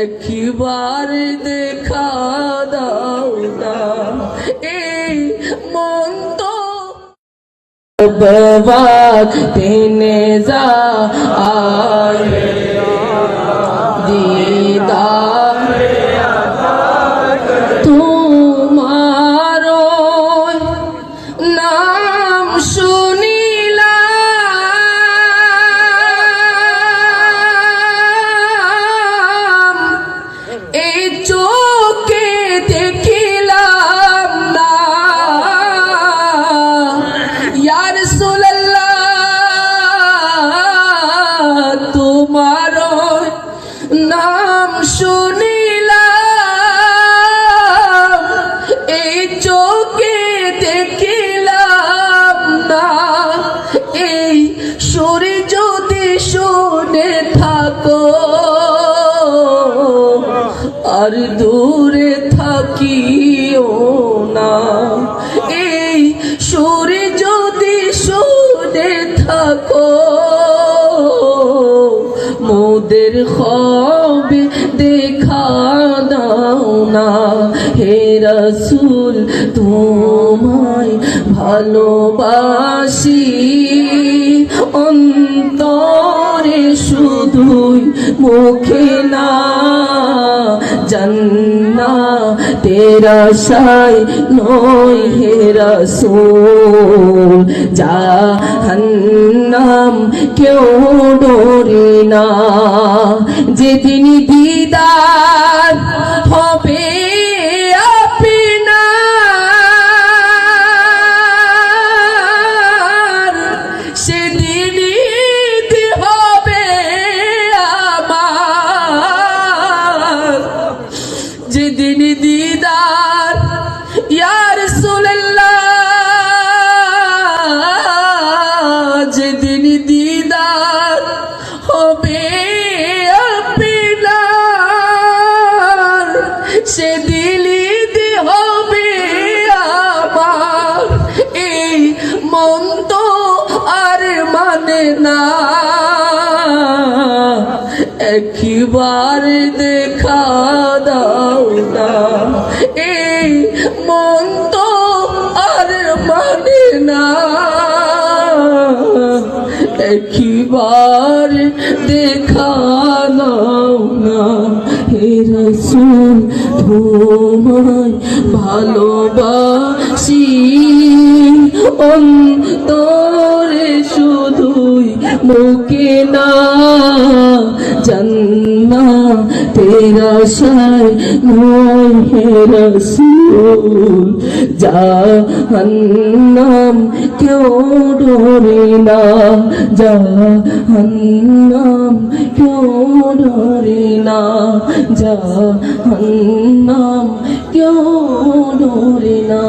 একবার দেখা দাও না। এই মন তো তেনে যা আয়ে চোখে দেখিলাম না। ইয়ার তোমার নাম শুনিলাম। এই চোখে দেখিলাম আর দূরে থাকিও না। এই সুরে যদি শুনে থাকো, মোদের হবে দেখা দাও না। হে রসুল, তোমায় ভালোবাসি। অন্তরে শুধুই মুখে না জন্না তেরা সাই নয় হে রসুল। জাহান্নাম কেউ ডরি না। যেদিন দিদার যেদিন দিদার ইয়ার যেদিন একবার দেখা দাও না। এই মন তো আর মানে না। একবার দেখা দাও না। হে রসুল, তোমায় ভালোবাসি। অন্তরে শুধুই মুখে না জন্না তেরা সাই নয় হে রসুল। জাহান্নাম কেউ ডরে না, জাহান্নাম কেউ ডরে না, জাহান্নাম কেউ ডরে না।